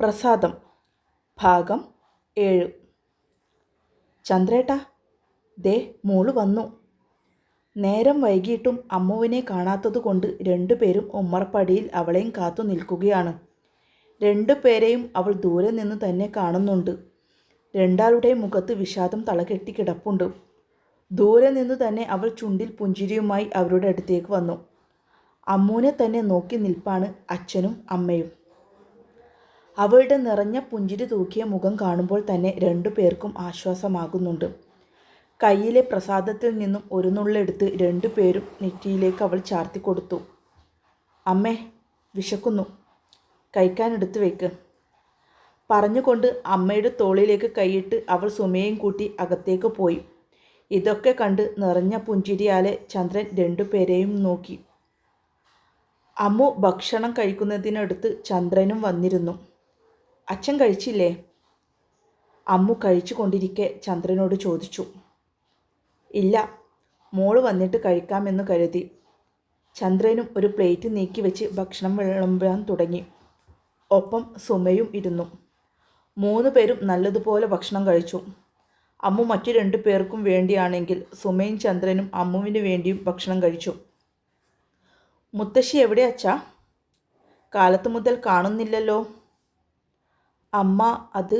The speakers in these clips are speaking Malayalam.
പ്രസാദം. ഭാഗം ഏഴ്. ചന്ദ്രേട്ട ദേ മോൾ വന്നു. നേരം വൈകിട്ടും അമ്മുവിനെ കാണാത്തതുകൊണ്ട് രണ്ടുപേരും ഉമ്മറപ്പടിയിൽ അവളെയും കാത്തു നിൽക്കുകയാണ്. രണ്ടുപേരെയും അവൾ ദൂരെ നിന്ന് തന്നെ കാണുന്നുണ്ട്. രണ്ടാളുടെയും മുഖത്ത് വിഷാദം തളകെട്ടി കിടപ്പുണ്ട്. ദൂരെ നിന്ന് തന്നെ അവൾ ചുണ്ടിൽ പുഞ്ചിരിയുമായി അവരുടെ അടുത്തേക്ക് വന്നു. അമ്മൂനെ തന്നെ നോക്കി നിൽപ്പാണ് അച്ഛനും അമ്മയും. അവളുടെ നിറഞ്ഞ പുഞ്ചിരി തൂക്കിയ മുഖം കാണുമ്പോൾ തന്നെ രണ്ടു പേർക്കും ആശ്വാസമാകുന്നുണ്ട്. കയ്യിലെ പ്രസാദത്തിൽ നിന്നും ഒരു നുള്ളെടുത്ത് രണ്ടു പേരും നെറ്റിയിലേക്ക് അവൾ ചാർത്തി കൊടുത്തു. അമ്മേ വിശക്കുന്നു. കഴിക്കാനെടുത്ത് വെക്ക്. പറഞ്ഞുകൊണ്ട് അമ്മയുടെ തോളിലേക്ക് കൈയിട്ട് അവൾ സുമയും കൂട്ടി അകത്തേക്ക് പോയി. ഇതൊക്കെ കണ്ട് നിറഞ്ഞ പുഞ്ചിരിയാലെ ചന്ദ്രൻ രണ്ടുപേരെയും നോക്കി. അമ്മു ഭക്ഷണം കഴിക്കുന്നതിനടുത്ത് ചന്ദ്രനും വന്നിരുന്നു. അച്ഛൻ കഴിച്ചില്ലേ? അമ്മു കഴിച്ചു കൊണ്ടിരിക്കെ ചന്ദ്രനോട് ചോദിച്ചു. ഇല്ല മോൾ വന്നിട്ട് കഴിക്കാമെന്ന് കരുതി. ചന്ദ്രനും ഒരു പ്ലേറ്റ് നീക്കി വെച്ച് ഭക്ഷണം വിളമ്പാൻ തുടങ്ങി. ഒപ്പം സുമയും ഇരുന്നു. മൂന്ന് പേരും നല്ലതുപോലെ ഭക്ഷണം കഴിച്ചു. അമ്മു മറ്റു രണ്ടു പേർക്കും വേണ്ടിയാണെങ്കിൽ സുമയും ചന്ദ്രനും അമ്മുവിന് വേണ്ടിയും ഭക്ഷണം കഴിച്ചു. മുത്തശ്ശി എവിടെ അച്ഛാ? കാലത്ത് മുതൽ കാണുന്നില്ലല്ലോ. അമ്മ അത്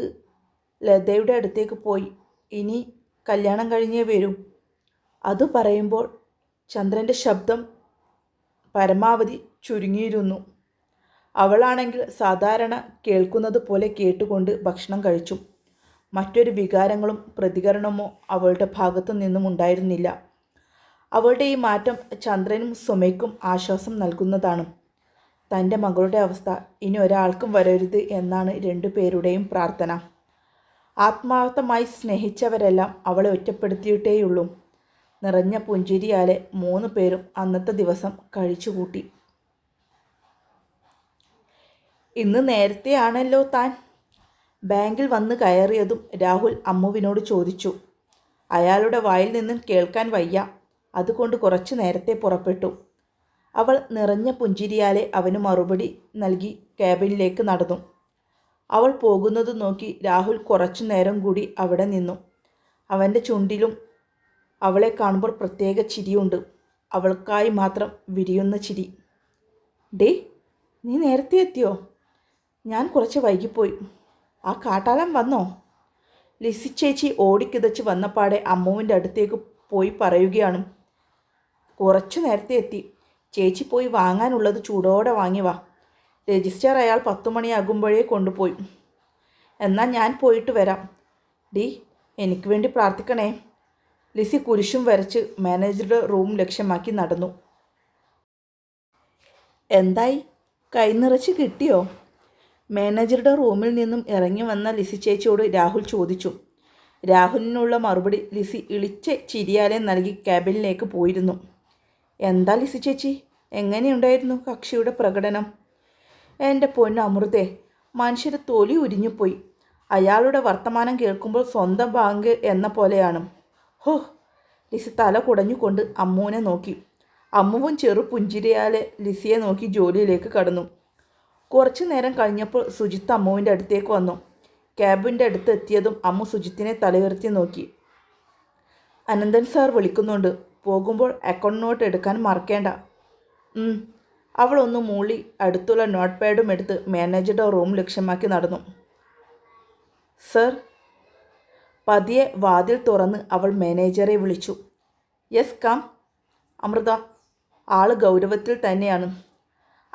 ലതയുടെ അടുത്തേക്ക് പോയി. ഇനി കല്യാണം കഴിഞ്ഞേ വരും. അത് പറയുമ്പോൾ ചന്ദ്രന്റെ ശബ്ദം പരമാവധി ചുരുങ്ങിയിരുന്നു. അവളാണെങ്കിൽ സാധാരണ കേൾക്കുന്നത് പോലെ കേട്ടുകൊണ്ട് ഭക്ഷണം കഴിച്ചു. മറ്റൊരു വികാരങ്ങളും പ്രതികരണമോ അവളുടെ ഭാഗത്തു നിന്നും ഉണ്ടായിരുന്നില്ല. അവളുടെ ഈ മാറ്റം ചന്ദ്രനും സുമയ്ക്കും ആശ്വാസം നൽകുന്നതാണ്. തന്റെ മകളുടെ അവസ്ഥ ഇനി ഒരാൾക്കും വരരുത് എന്നാണ് രണ്ടു പേരുടെയും പ്രാർത്ഥന. ആത്മാർത്ഥമായി സ്നേഹിച്ചവരെല്ലാം അവളെ ഒറ്റപ്പെടുത്തിയിട്ടേയുള്ളൂ. നിറഞ്ഞ പുഞ്ചിരിയാലെ മൂന്ന് പേരും അന്നത്തെ ദിവസം കഴിച്ചുകൂട്ടി. ഇന്ന് നേരത്തെയാണല്ലോ താൻ? ബാങ്കിൽ വന്ന് കയറിയതും രാഹുൽ അമ്മുവിനോട് ചോദിച്ചു. അയാളുടെ വായിൽ നിന്നും കേൾക്കാൻ വയ്യ. അതുകൊണ്ട് കുറച്ചു നേരത്തെ പുറപ്പെട്ടു. അവൾ നിറഞ്ഞ പുഞ്ചിരിയാലെ അവന് മറുപടി നൽകി ക്യാബിനിലേക്ക് നടന്നു. അവൾ പോകുന്നത് നോക്കി രാഹുൽ കുറച്ചു നേരം കൂടി അവിടെ നിന്നു. അവന്റെ ചുണ്ടിലും അവളെ കാണുമ്പോൾ പ്രത്യേക ചിരിയുണ്ട്. അവൾക്കായി മാത്രം വിരിയുന്ന ചിരി. ഡേ നീ നേരത്തെ എത്തിയോ? ഞാൻ കുറച്ച് വൈകിപ്പോയി. ആ കാട്ടാളം വന്നോ? ലിസി ചേച്ചി ഓടിക്കിതച്ച് വന്നപ്പാടെ അമ്മുവിന്റെ അടുത്തേക്ക് പോയി പറയുകയാണ്. കുറച്ചു നേരത്തെ എത്തി. ചേച്ചി പോയി വാങ്ങാനുള്ളത് ചൂടോടെ വാങ്ങി വാ. രജിസ്റ്റർ അയാൾ പത്തു മണിയാകുമ്പോഴേ കൊണ്ടുപോയി. എന്നാൽ ഞാൻ പോയിട്ട് വരാം. ഡി എനിക്ക് വേണ്ടി പ്രാർത്ഥിക്കണേ. ലിസി കുരിശും വരച്ച് മാനേജറുടെ റൂം ലക്ഷ്യമാക്കി നടന്നു. എന്തായി? കൈനിറച്ച് കിട്ടിയോ? മാനേജറുടെ റൂമിൽ നിന്നും ഇറങ്ങി വന്ന ലിസി ചേച്ചിയോട് രാഹുൽ ചോദിച്ചു. രാഹുലിനുള്ള മറുപടി ലിസി ഇളിച്ച ചിരിയാലെ നൽകി ക്യാബിനിലേക്ക് പോയിരുന്നു. എന്താ ലിസി ചേച്ചി? എങ്ങനെയുണ്ടായിരുന്നു കക്ഷിയുടെ പ്രകടനം? എന്റെ പൊന്നു അമൃതേ മനുഷ്യരെ തൊലി ഉരിഞ്ഞുപോയി. അയാളുടെ വർത്തമാനം കേൾക്കുമ്പോൾ സ്വന്തം ബാങ്ക് എന്ന പോലെയാണ്. ഹോ ലിസി തല കുടഞ്ഞുകൊണ്ട് അമ്മുവിനെ നോക്കി. അമ്മുവും ചെറു പുഞ്ചിരിയാലെ ലിസിയെ നോക്കി ജോലിയിലേക്ക് കടന്നു. കുറച്ചു നേരം കഴിഞ്ഞപ്പോൾ സുജിത്ത് അമ്മുവിന്റെ അടുത്തേക്ക് വന്നു. ക്യാബിന്റെ അടുത്ത് എത്തിയതും അമ്മു സുജിത്തിനെ തലയുയർത്തി നോക്കി. അനന്തൻ സാർ വിളിക്കുന്നുണ്ട്. പോകുമ്പോൾ അക്കൗണ്ട് നോട്ട് എടുക്കാൻ മറക്കേണ്ട. അവളൊന്ന് മൂളി അടുത്തുള്ള നോട്ട് പാഡും എടുത്ത് മാനേജറുടെ റൂം ലക്ഷ്യമാക്കി നടന്നു. സർ പതിയെ വാതിൽ തുറന്ന് അവൾ മാനേജറെ വിളിച്ചു. Yes calm. അമൃത ആൾ ഗൗരവത്തിൽ തന്നെയാണ്.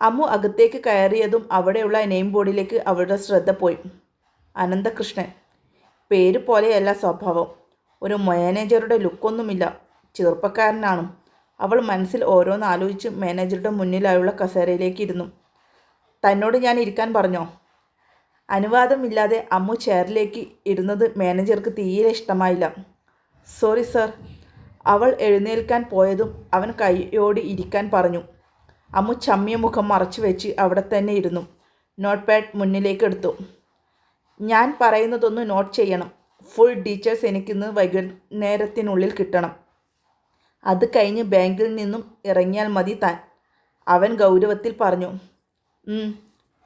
അമ്മു അകത്തേക്ക് കയറിയതും അവിടെയുള്ള നെയിം ബോർഡിലേക്ക് അവളുടെ ശ്രദ്ധ പോയി. അനന്തകൃഷ്ണൻ. പേര് പോലെയല്ല സ്വഭാവം. ഒരു മാനേജറുടെ ലുക്കൊന്നുമില്ല. ചെറുപ്പക്കാരനാണ്. അവൾ മനസ്സിൽ ഓരോന്ന് ആലോചിച്ച് മാനേജറുടെ മുന്നിലായുള്ള കസേരയിലേക്ക് ഇരുന്നു. തന്നോട് ഞാൻ ഇരിക്കാൻ പറഞ്ഞോ? അനുവാദമില്ലാതെ അമ്മു ചെയറിലേക്ക് ഇരുന്നത് മാനേജർക്ക് തീരെ ഇഷ്ടമായില്ല. Sorry sir. അവൾ എഴുന്നേൽക്കാൻ പോയതും അവൻ കൈയോടി ഇരിക്കാൻ പറഞ്ഞു. അമ്മു ചമ്മിയ മുഖം മറച്ചു വെച്ച് അവിടെ തന്നെ ഇരുന്നു. നോട്ട് പാഡ് മുന്നിലേക്ക് എടുത്തു. ഞാൻ പറയുന്നതൊന്ന് നോട്ട് ചെയ്യണം. ഫുൾ ഡീറ്റെയിൽസ് എനിക്കിന്ന് വൈകുന്നേരത്തിനുള്ളിൽ കിട്ടണം. അത് കഴിഞ്ഞ് ബാങ്കിൽ നിന്നും ഇറങ്ങിയാൽ മതി താൻ. അവൻ ഗൗരവത്തിൽ പറഞ്ഞു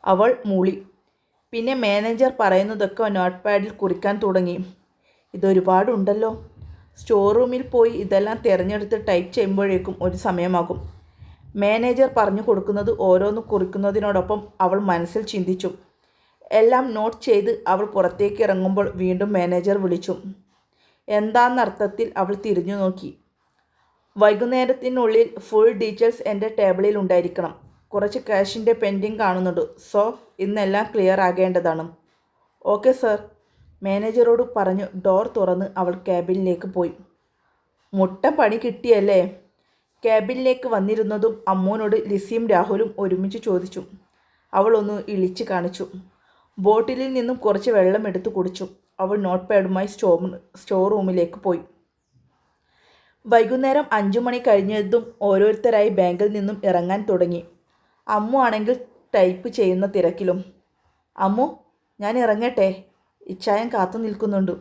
അവൾ മൂളി. പിന്നെ മാനേജർ പറയുന്നതൊക്കെ നോട്ട് പാഡിൽ കുറിക്കാൻ തുടങ്ങി. ഇതൊരുപാടുണ്ടല്ലോ. സ്റ്റോർ റൂമിൽ പോയി ഇതെല്ലാം തിരഞ്ഞെടുത്ത് ടൈപ്പ് ചെയ്യുമ്പോഴേക്കും ഒരു സമയമാകും. മാനേജർ പറഞ്ഞു കൊടുക്കുന്നത് ഓരോന്ന് കുറിക്കുന്നതിനോടൊപ്പം അവൾ മനസ്സിൽ ചിന്തിച്ചു. എല്ലാം നോട്ട് ചെയ്ത് അവൾ പുറത്തേക്ക് ഇറങ്ങുമ്പോൾ വീണ്ടും മാനേജർ വിളിച്ചു. എന്താണെന്നർത്ഥത്തിൽ അവൾ തിരിഞ്ഞു നോക്കി വൈകുന്നേരത്തിനുള്ളിൽ ഫുൾ ഡീറ്റെയിൽസ് എന്റെ ടേബിളിൽ ഉണ്ടായിരിക്കണം. കുറച്ച് ക്യാഷിന്റെ പെൻഡിങ് കാണുന്നുണ്ട്. സോ ഇന്നെല്ലാം ക്ലിയർ ആകേണ്ടതാണ്. ഓക്കെ സർ മാനേജറോട് പറഞ്ഞു ഡോർ തുറന്ന് അവൾ ക്യാബിനിലേക്ക് പോയി. മുട്ട പണി കിട്ടിയല്ലേ? ക്യാബിനിലേക്ക് വന്നിരുന്നതും അമ്മൂനോട് ലിസിയും രാഹുലും ഒരുമിച്ച് ചോദിച്ചു. അവൾ ഒന്ന് ഇളിച്ച് കാണിച്ചു. ബോട്ടിലിൽ നിന്നും കുറച്ച് വെള്ളം എടുത്തു കുടിച്ചു. അവൾ നോട്ട് പാഡുമായി സ്റ്റോ സ്റ്റോർ റൂമിലേക്ക് പോയി. വൈകുന്നേരം അഞ്ചു മണി കഴിഞ്ഞതും ഓരോരുത്തരായി ബാങ്കിൽ നിന്നും ഇറങ്ങാൻ തുടങ്ങി. അമ്മു ആണെങ്കിൽ ടൈപ്പ് ചെയ്യുന്ന തിരക്കിലും. അമ്മു ഞാൻ ഇറങ്ങട്ടെ? ഇച്ഛായം കാത്തു നിൽക്കുന്നുണ്ട്.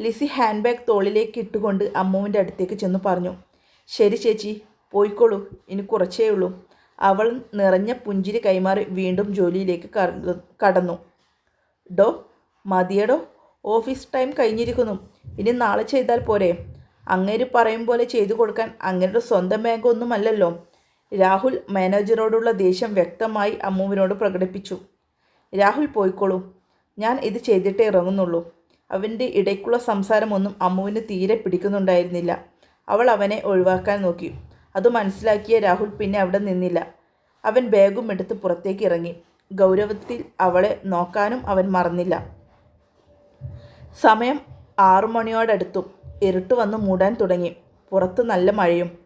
ലിസി ഹാൻഡ് ബാഗ് തോളിലേക്ക് ഇട്ടുകൊണ്ട് അമ്മുവിന്റെ അടുത്തേക്ക് ചെന്ന് പറഞ്ഞു. ശരി ചേച്ചി പോയിക്കോളൂ. ഇനി കുറച്ചേ ഉള്ളൂ. അവൾ നിറഞ്ഞ പുഞ്ചിരി കൈമാറി വീണ്ടും ജോലിയിലേക്ക് കടന്നു. ഡോ മതിയടോ. ഓഫീസ് ടൈം കഴിഞ്ഞിരിക്കുന്നു. ഇനി നാളെ ചെയ്താൽ പോരെ. അങ്ങേര് പറയും പോലെ ചെയ്തു കൊടുക്കാൻ അങ്ങേരുടെ സ്വന്തം ബാങ്കൊന്നുമല്ലല്ലോ. രാഹുൽ മാനേജറോടുള്ള ദേഷ്യം വ്യക്തമായി അമ്മുവിനോട് പ്രകടിപ്പിച്ചു. രാഹുൽ പോയിക്കോളൂ. ഞാൻ ഇത് ചെയ്തിട്ടേ ഇറങ്ങുന്നുള്ളൂ. അവന്റെ ഇടയ്ക്കുള്ള സംസാരമൊന്നും അമ്മുവിന് തീരെ പിടിക്കുന്നുണ്ടായിരുന്നില്ല. അവൾ അവനെ ഒഴിവാക്കാൻ നോക്കി. അത് മനസ്സിലാക്കിയ രാഹുൽ പിന്നെ അവിടെ നിന്നില്ല. അവൻ ബാഗും എടുത്ത് പുറത്തേക്ക് ഇറങ്ങി. ഗൗരവത്തിൽ അവളെ നോക്കാനും അവൻ മറന്നില്ല. സമയം ആറു മണിയോടടുത്തു ഇരുട്ട് വന്ന് മൂടാൻ തുടങ്ങി. പുറത്ത് നല്ല മഴയും.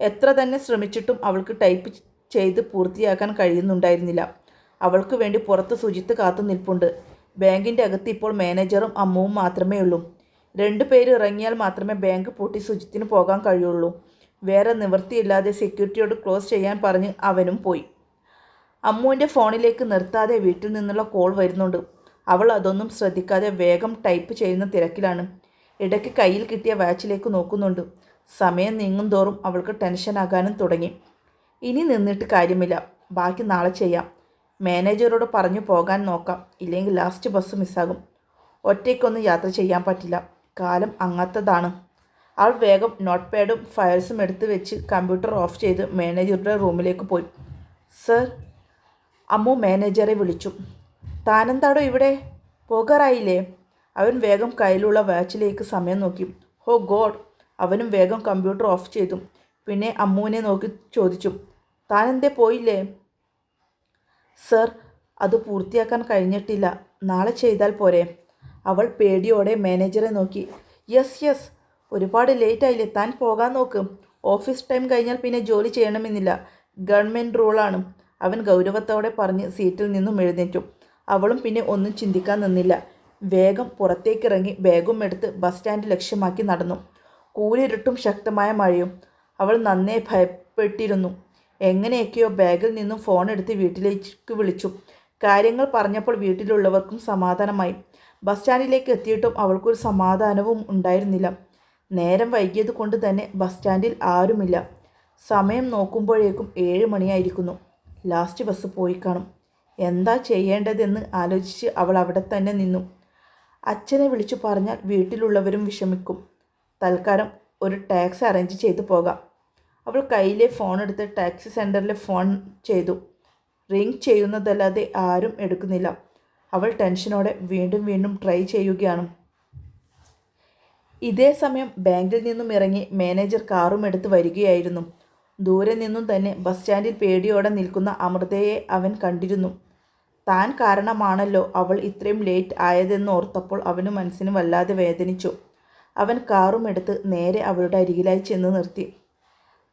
എത്ര തന്നെ ശ്രമിച്ചിട്ടും അവൾക്ക് ടൈപ്പ് ചെയ്ത് പൂർത്തിയാക്കാൻ കഴിയുന്നുണ്ടായിരുന്നില്ല. അവൾക്ക് വേണ്ടി പുറത്ത് സുജിത്ത് കാത്തു നിൽപ്പുണ്ട്. ബാങ്കിന്റെ അകത്ത് ഇപ്പോൾ മാനേജറും അമ്മുവും മാത്രമേ ഉള്ളൂ രണ്ടു പേര് ഇറങ്ങിയാൽ മാത്രമേ ബാങ്ക് പൂട്ടി സുജിത്തിന് പോകാൻ കഴിയുള്ളൂ. വേറെ നിവൃത്തിയില്ലാതെ സെക്യൂരിറ്റിയോട് ക്ലോസ് ചെയ്യാൻ പറഞ്ഞ് അവനും പോയി. അമ്മുവിന്റെ ഫോണിലേക്ക് നിർത്താതെ വീട്ടിൽ നിന്നുള്ള കോൾ വരുന്നുണ്ട്. അവൾ അതൊന്നും ശ്രദ്ധിക്കാതെ വേഗം ടൈപ്പ് ചെയ്യുന്ന തിരക്കിലാണ്. ഇടയ്ക്ക് കയ്യിൽ കിട്ടിയ വാച്ചിലേക്ക് നോക്കുന്നുണ്ട്. സമയം നീങ്ങും തോറും അവൾക്ക് ടെൻഷനാകാനും തുടങ്ങി. ഇനി നിന്നിട്ട് കാര്യമില്ല. ബാക്കി നാളെ ചെയ്യാം. മാനേജറോട് പറഞ്ഞു പോകാൻ നോക്കാം. ഇല്ലെങ്കിൽ ലാസ്റ്റ് ബസ് മിസ്സാകും ഒറ്റയ്ക്കൊന്നും യാത്ര ചെയ്യാൻ പറ്റില്ല. കാലം അങ്ങത്തതാണ്. അവൾ വേഗം നോട്ട് പാഡും ഫയൽസും എടുത്ത് വെച്ച് കമ്പ്യൂട്ടർ ഓഫ് ചെയ്ത് മാനേജറുടെ റൂമിലേക്ക് പോയി. സർ അമ്മു മാനേജറെ വിളിച്ചു. താനെന്താടോ ഇവിടെ? പോകാറായില്ലേ? അവൻ വേഗം കയ്യിലുള്ള വാച്ചിലേക്ക് സമയം നോക്കി. ഹോ ഗോഡ്. അവനും വേഗം കമ്പ്യൂട്ടർ ഓഫ് ചെയ്തു. പിന്നെ അമ്മുവിനെ നോക്കി ചോദിച്ചു. താനെന്തേ പോയില്ലേ? സർ അത് പൂർത്തിയാക്കാൻ കഴിഞ്ഞിട്ടില്ല. നാളെ ചെയ്താൽ പോരെ. അവൾ പേടിയോടെ മാനേജറെ നോക്കി. Yes yes. ഒരുപാട് ലേറ്റ് ആയില്ലേ താൻ പോകാൻ നോക്ക്. ഓഫീസ് ടൈം കഴിഞ്ഞാൽ പിന്നെ ജോലി ചെയ്യണമെന്നില്ല. ഗവൺമെന്റ് റൂളാണ്. അവൻ ഗൗരവത്തോടെ പറഞ്ഞ് സീറ്റിൽ നിന്നും എഴുന്നേറ്റു. അവളും പിന്നെ ഒന്നും ചിന്തിക്കാൻ നിന്നില്ല. വേഗം പുറത്തേക്കിറങ്ങി ബാഗും എടുത്ത് ബസ് സ്റ്റാൻഡ് ലക്ഷ്യമാക്കി നടന്നു. കൂരിരുട്ടും ശക്തമായ മഴയും. അവൾ നന്നേ ഭയപ്പെട്ടിരുന്നു. എങ്ങനെയൊക്കെയോ ബാഗിൽ നിന്നും ഫോൺ എടുത്ത് വീട്ടിലേക്ക് വിളിച്ചു. കാര്യങ്ങൾ പറഞ്ഞപ്പോൾ വീട്ടിലുള്ളവർക്കും സമാധാനമായി. ബസ് സ്റ്റാൻഡിലേക്ക് എത്തിയിട്ടും അവൾക്കൊരു സമാധാനവും ഉണ്ടായിരുന്നില്ല. നേരം വൈകിയത് കൊണ്ട് തന്നെ ബസ് സ്റ്റാൻഡിൽ ആരുമില്ല. സമയം നോക്കുമ്പോഴേക്കും ഏഴ് മണിയായിരിക്കുന്നു. ലാസ്റ്റ് ബസ് പോയി കാണും. എന്താ ചെയ്യേണ്ടതെന്ന് ആലോചിച്ച് അവൾ അവിടെ തന്നെ നിന്നു. അച്ഛനെ വിളിച്ചു പറഞ്ഞാൽ വീട്ടിലുള്ളവരും വിഷമിക്കും. തൽക്കാലം ഒരു ടാക്സി അറേഞ്ച് ചെയ്തു പോകാം. അവൾ കയ്യിലെ ഫോൺ എടുത്ത് ടാക്സി സെന്ററിൽ ഫോൺ ചെയ്തു. റിങ് ചെയ്യുന്നതല്ലാതെ ആരും എടുക്കുന്നില്ല. അവൾ ടെൻഷനോടെ വീണ്ടും വീണ്ടും ട്രൈ ചെയ്യുകയാണ്. ഇതേ സമയം ബാങ്കിൽ നിന്നും ഇറങ്ങി മാനേജർ കാറും എടുത്ത് വരികയായിരുന്നു. ദൂരെ നിന്നും തന്നെ ബസ് സ്റ്റാൻഡിൽ പേടിയോടെ നിൽക്കുന്ന അമൃതയെ അവൻ കണ്ടിരുന്നു. താൻ കാരണമാണല്ലോ അവൾ ഇത്രയും ലേറ്റ് ആയതെന്ന് ഓർത്തപ്പോൾ അവന് മനസ്സിന് വല്ലാതെ വേദനിച്ചു. അവൻ കാറും എടുത്ത് നേരെ അവളുടെ അരികിലായി ചെന്ന് നിർത്തി.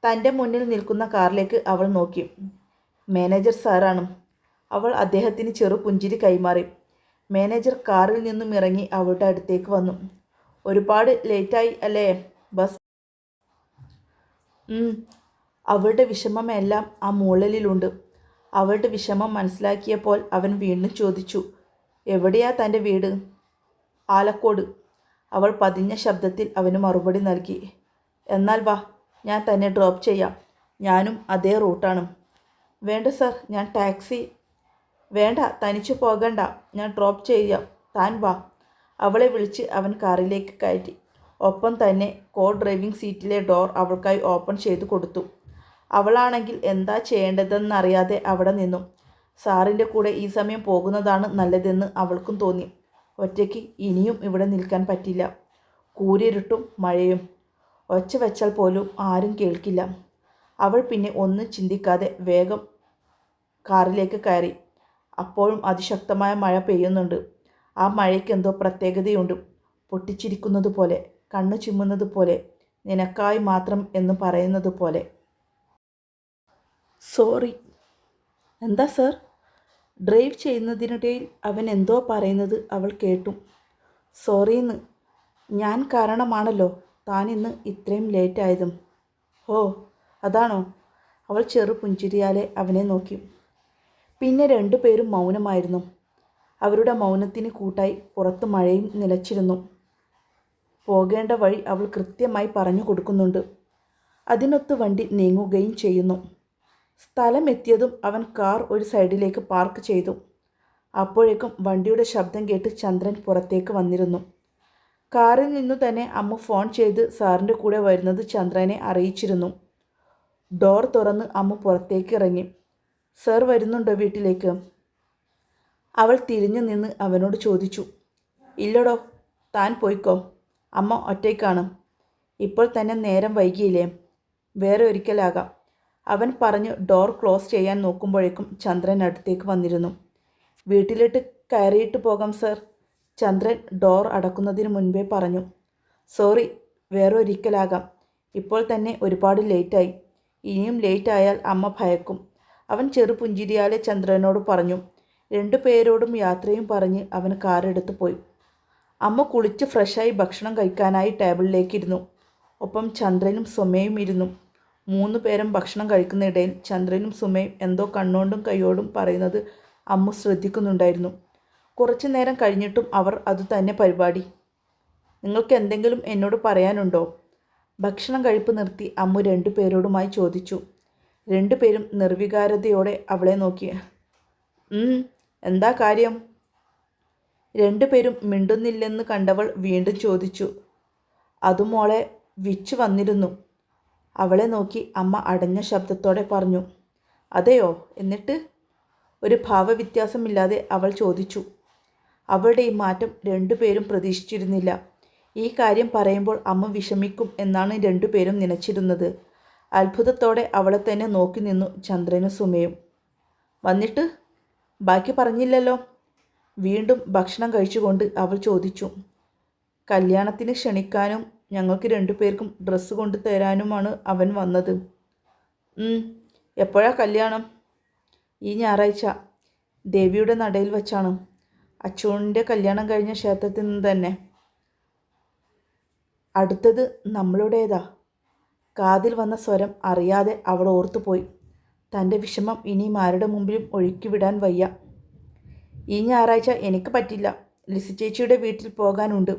തന്റെ മുന്നിൽ നിൽക്കുന്ന കാറിലേക്ക് അവൾ നോക്കി. മാനേജർ സാറാണ്. അവൾ അദ്ദേഹത്തിന് ചെറു പുഞ്ചിരി കൈമാറി. മാനേജർ കാറിൽ നിന്നും ഇറങ്ങി അവളുടെ അടുത്തേക്ക് വന്നു. ഒരുപാട് ലേറ്റായി അല്ലേ ബസ്. അവളുടെ വിഷമമെല്ലാം ആ മൂളലിലുണ്ട്. അവളുടെ വിഷമം മനസ്സിലാക്കിയപ്പോൾ അവൻ വീണ്ടും ചോദിച്ചു എവിടെയാ തന്റെ വീട്? ആലക്കോട്. അവൾ പതിഞ്ഞ ശബ്ദത്തിൽ അവന് മറുപടി നൽകി എന്നാൽ വാ ഞാൻ തന്നെ ഡ്രോപ്പ് ചെയ്യാം. ഞാനും അതേ റൂട്ടാണ് വേണ്ട സർ ഞാൻ ടാക്സി വേണ്ട തനിച്ചു പോകണ്ട. ഞാൻ ഡ്രോപ്പ് ചെയ്യാം. താൻ വാ. അവളെ വിളിച്ച് അവൻ കാറിലേക്ക് കയറ്റി. ഒപ്പം തന്നെ കോ ഡ്രൈവിംഗ് സീറ്റിലെ ഡോർ അവൾക്കായി ഓപ്പൺ ചെയ്തു കൊടുത്തു. അവളാണെങ്കിൽ എന്താ ചെയ്യേണ്ടതെന്നറിയാതെ അവിടെ നിന്നു. സാറിന്റെ കൂടെ ഈ സമയം പോകുന്നതാണ് നല്ലതെന്ന് അവൾക്കും തോന്നി. ഒറ്റയ്ക്ക് ഇനിയും ഇവിടെ നിൽക്കാൻ പറ്റില്ല. കൂരിരുട്ടും മഴയും. ഒച്ച വെച്ചാൽ പോലും ആരും കേൾക്കില്ല. അവൾ പിന്നെ ഒന്നും ചിന്തിക്കാതെ വേഗം കാറിലേക്ക് കയറി. അപ്പോഴും അതിശക്തമായ മഴ പെയ്യുന്നുണ്ട്. ആ മഴയ്ക്ക് എന്തോ പ്രത്യേകതയുണ്ട്. പൊട്ടിച്ചിരിക്കുന്നത് പോലെ കണ്ണു ചിമ്മുന്നത് പോലെ നിനക്കായി മാത്രം എന്ന് പറയുന്നത് പോലെ സോറി. എന്താ സർ? ഡ്രൈവ് ചെയ്യുന്നതിനിടയിൽ അവൻ എന്തോ പറയുന്നത് അവൾ കേട്ടു. സോറിന്ന്. ഞാൻ കാരണമാണല്ലോ താൻ ഇന്ന് ഇത്രയും ലേറ്റായതും ഓ അതാണോ? അവൾ ചെറു പുഞ്ചിരിയാലെ അവനെ നോക്കി. പിന്നെ രണ്ടുപേരും മൗനമായിരുന്നു. അവരുടെ മൗനത്തിന് കൂട്ടായി പുറത്ത് മഴയും നിലച്ചിരുന്നു. പോകേണ്ട വഴി അവൾ കൃത്യമായി പറഞ്ഞു കൊടുക്കുന്നുണ്ട്. അതിനൊത്ത് വണ്ടി നീങ്ങുകയും ചെയ്യുന്നു. സ്ഥലം എത്തിയതും അവൻ കാർ ഒരു സൈഡിലേക്ക് പാർക്ക് ചെയ്തു അപ്പോഴേക്കും വണ്ടിയുടെ ശബ്ദം കേട്ട് ചന്ദ്രൻ പുറത്തേക്ക് വന്നിരുന്നു. കാറിൽ നിന്നു തന്നെ അമ്മ ഫോൺ ചെയ്ത് സാറിന്റെ കൂടെ വരുന്നത് ചന്ദ്രനെ അറിയിച്ചിരുന്നു. ഡോർ തുറന്ന് അമ്മ പുറത്തേക്ക് ഇറങ്ങി. സർ വരുന്നുണ്ടോ വീട്ടിലേക്ക്? അവൾ തിരിഞ്ഞു നിന്ന് അവനോട് ചോദിച്ചു. ഇല്ലടോ താൻ പോയിക്കോ. അമ്മ ഒറ്റയ്ക്കാണ്. ഇപ്പോൾ തന്നെ നേരം വൈകിയില്ലേ. വേറെ ഒരിക്കലാകാം. അവൻ പറഞ്ഞു ഡോർ ക്ലോസ് ചെയ്യാൻ നോക്കുമ്പോഴേക്കും ചന്ദ്രൻ അടുത്തേക്ക് വന്നിരുന്നു. വീട്ടിലിട്ട് കയറിയിട്ട് പോകാം സർ. ചന്ദ്രൻ ഡോർ അടക്കുന്നതിന് മുൻപേ പറഞ്ഞു സോറി വേറെ ഒരിക്കലാകാം ഇപ്പോൾ തന്നെ ഒരുപാട് ലേറ്റായി. ഇനിയും ലേറ്റായാൽ അമ്മ ഭയക്കും. അവൻ ചെറുപുഞ്ചിരിയാലെ ചന്ദ്രനോട് പറഞ്ഞു. രണ്ടു പേരോടും യാത്രയും പറഞ്ഞ് അവൻ കാറെടുത്ത് പോയി. അമ്മ കുളിച്ച് ഫ്രഷായി ഭക്ഷണം കഴിക്കാനായി ടേബിളിലേക്കിരുന്നു. ഒപ്പം ചന്ദ്രനും സ്വമേയും ഇരുന്നു. മൂന്ന് പേരും ഭക്ഷണം കഴിക്കുന്നിടയിൽ ചന്ദ്രനും സുമയും എന്തോ കണ്ണോണ്ടും കൈയോടും പറയുന്നത് അമ്മു ശ്രദ്ധിക്കുന്നുണ്ടായിരുന്നു. കുറച്ചു നേരം കഴിഞ്ഞിട്ടും അവർ അത് തന്നെ പരിപാടി. നിങ്ങൾക്ക് എന്തെങ്കിലും എന്നോട് പറയാനുണ്ടോ? ഭക്ഷണം കഴിപ്പ് നിർത്തി അമ്മു രണ്ടു പേരോടുമായി ചോദിച്ചു. രണ്ടുപേരും നിർവികാരതയോടെ അവളെ നോക്കി. എന്താ കാര്യം? രണ്ടുപേരും മിണ്ടുന്നില്ലെന്ന് കണ്ടവൾ വീണ്ടും ചോദിച്ചു. അതുമോളെ വിച്ചു വന്നിരുന്നു. അവളെ നോക്കി അമ്മ അടഞ്ഞ ശബ്ദത്തോടെ പറഞ്ഞു അതെയോ? എന്നിട്ട് ഒരു ഭാവവ്യത്യാസമില്ലാതെ അവൾ ചോദിച്ചു. അവളുടെ ഈ മാറ്റം രണ്ടുപേരും പ്രതീക്ഷിച്ചിരുന്നില്ല. ഈ കാര്യം പറയുമ്പോൾ അമ്മ വിഷമിക്കും എന്നാണ് രണ്ടുപേരും നനച്ചിരുന്നത്. അത്ഭുതത്തോടെ അവളെ തന്നെ നോക്കി നിന്നു ചന്ദ്രനും സുമയും. വന്നിട്ട് ബാക്കി പറഞ്ഞില്ലല്ലോ? വീണ്ടും ഭക്ഷണം കഴിച്ചുകൊണ്ട് അവൾ ചോദിച്ചു. കല്യാണത്തിന് ക്ഷണിക്കാനും ഞങ്ങൾക്ക് രണ്ടുപേർക്കും ഡ്രസ്സ് കൊണ്ടു തരാനുമാണ് അവൻ വന്നത്. എപ്പോഴാ കല്യാണം? ഈ ഞായറാഴ്ച. ദേവിയുടെ നടയിൽ വച്ചാണ്. അച്ചുവിന്റെ കല്യാണം കഴിഞ്ഞ ക്ഷേത്രത്തിൽ നിന്ന് തന്നെ. അടുത്തത് നമ്മളുടേതാ. കാതിൽ വന്ന സ്വരം അറിയാതെ അവൾ ഓർത്തുപോയി. തന്റെ വിഷമം ഇനിയും ആരുടെ മുമ്പിലും ഒഴുക്കിവിടാൻ വയ്യ. ഈ ഞായറാഴ്ച എനിക്ക് പറ്റില്ല. ലിസി ചേച്ചിയുടെ വീട്ടിൽ പോകാനുണ്ട്.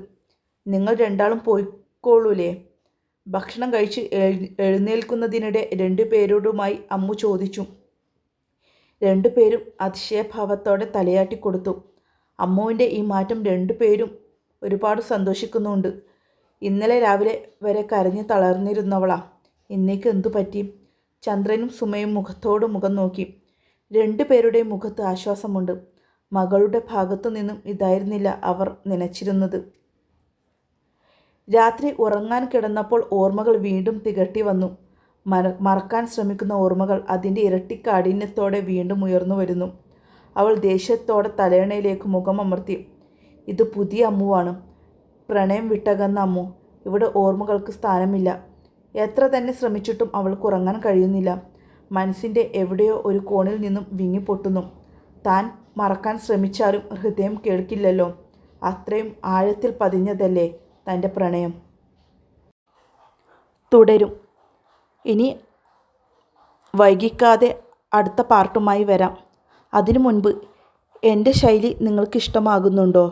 നിങ്ങൾ രണ്ടാളും പോയിക്കോളൂലേ ഭക്ഷണം കഴിച്ച് എഴ് എഴുന്നേൽക്കുന്നതിനിടെ രണ്ടു പേരോടുമായി അമ്മു ചോദിച്ചു. രണ്ടുപേരും അതിശയഭാവത്തോടെ തലയാട്ടി കൊടുത്തു. അമ്മുവിന്റെ ഈ മാറ്റം രണ്ടുപേരും ഒരുപാട് സന്തോഷിക്കുന്നുണ്ട്. ഇന്നലെ രാവിലെ വരെ കരഞ്ഞു തളർന്നിരുന്നവളാ. ഇന്നേക്ക് എന്തു പറ്റി? ചന്ദ്രനും സുമയും മുഖത്തോട് മുഖം നോക്കി. രണ്ടുപേരുടെയും മുഖത്ത് ആശ്വാസമുണ്ട്. മകളുടെ ഭാഗത്തു നിന്നും ഇതായിരുന്നില്ല അവർ നനച്ചിരുന്നത്. രാത്രി ഉറങ്ങാൻ കിടന്നപ്പോൾ ഓർമ്മകൾ വീണ്ടും തികട്ടി വന്നു. മറക്കാൻ ശ്രമിക്കുന്ന ഓർമ്മകൾ അതിന്റെ ഇരട്ടി കാഠിന്യത്തോടെ വീണ്ടും ഉയർന്നു വരുന്നു. അവൾ ദേഷ്യത്തോടെ തലയണയിലേക്ക് മുഖം അമർത്തി ഇത് പുതിയ അമ്മുവാണ്. പ്രണയം വിട്ടകന്ന അമ്മു. ഇവിടെ ഓർമ്മകൾക്ക് സ്ഥാനമില്ല. എത്ര തന്നെ ശ്രമിച്ചിട്ടും അവൾക്ക് ഉറങ്ങാൻ കഴിയുന്നില്ല. മനസ്സിന്റെ എവിടെയോ ഒരു കോണിൽ നിന്നും വിങ്ങിപ്പൊട്ടുന്നു താൻ മറക്കാൻ ശ്രമിച്ചാലും ഹൃദയം കേൾക്കില്ലല്ലോ. അത്രയും ആഴത്തിൽ പതിഞ്ഞതല്ലേ? തന്റെ പ്രണയം തുടരും. ഇനി വൈകിക്കാതെ അടുത്ത പാർട്ടുമായി വരാം. അതിനു മുൻപ് എന്റെ ശൈലി നിങ്ങൾക്ക് ഇഷ്ടമാകുന്നുണ്ടോ